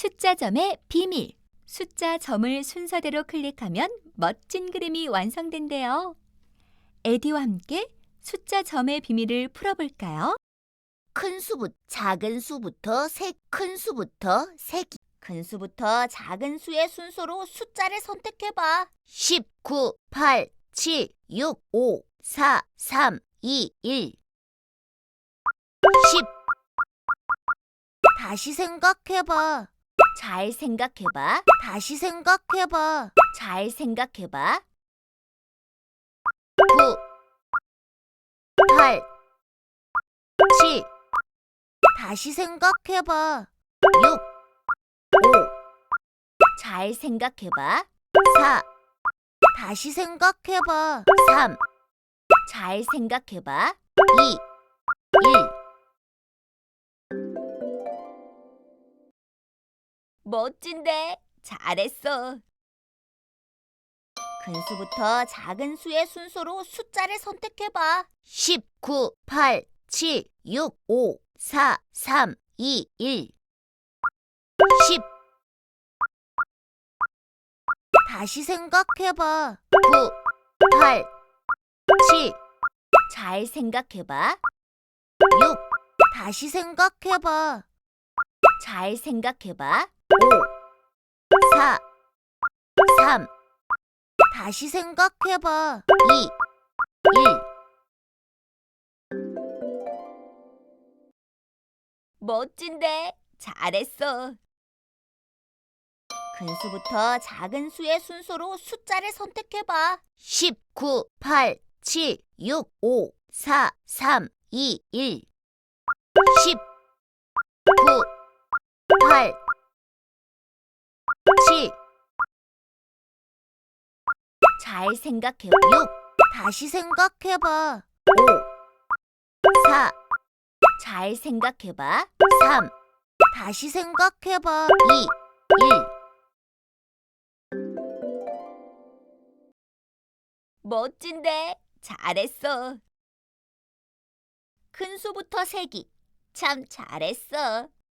숫자점의 비밀. 숫자 점을 순서대로 클릭하면 멋진 그림이 완성된대요. 에디와 함께 숫자 점의 비밀을 풀어볼까요? 큰 수부터 작은 수부터 세, 큰 수부터 세기. 큰 수부터 작은 수의 순서로 숫자를 선택해봐. 10, 9, 8, 7, 6, 5, 4, 3, 2, 1. 10. 다시 생각해봐. 잘 생각해봐. 다시 생각해봐. 잘 생각해봐. 9, 8, 7. 다시 생각해봐. 6, 5. 잘 생각해봐. 4. 다시 생각해봐. 3. 잘 생각해봐. 2, 1. 멋진데? 잘했어. 큰 수부터 작은 수의 순서로 숫자를 선택해봐. 10, 9, 8, 7, 6, 5, 4, 3, 2, 1. 10. 다시 생각해봐. 9, 8, 7. 잘 생각해봐. 6. 다시 생각해봐. 잘 생각해봐. 5, 4, 3. 다시 생각해봐. 2, 1. 멋진데? 잘했어. 큰 수부터 작은 수의 순서로 숫자를 선택해봐. 10, 9, 8, 7, 6, 5, 4, 3, 2, 1. 10, 9, 8, 7. 잘 생각해. 6. 다시 생각해봐. 5, 4. 잘 생각해봐. 3. 다시 생각해봐. 2, 1. 멋진데? 잘했어. 큰 수부터 세기. 참 잘했어.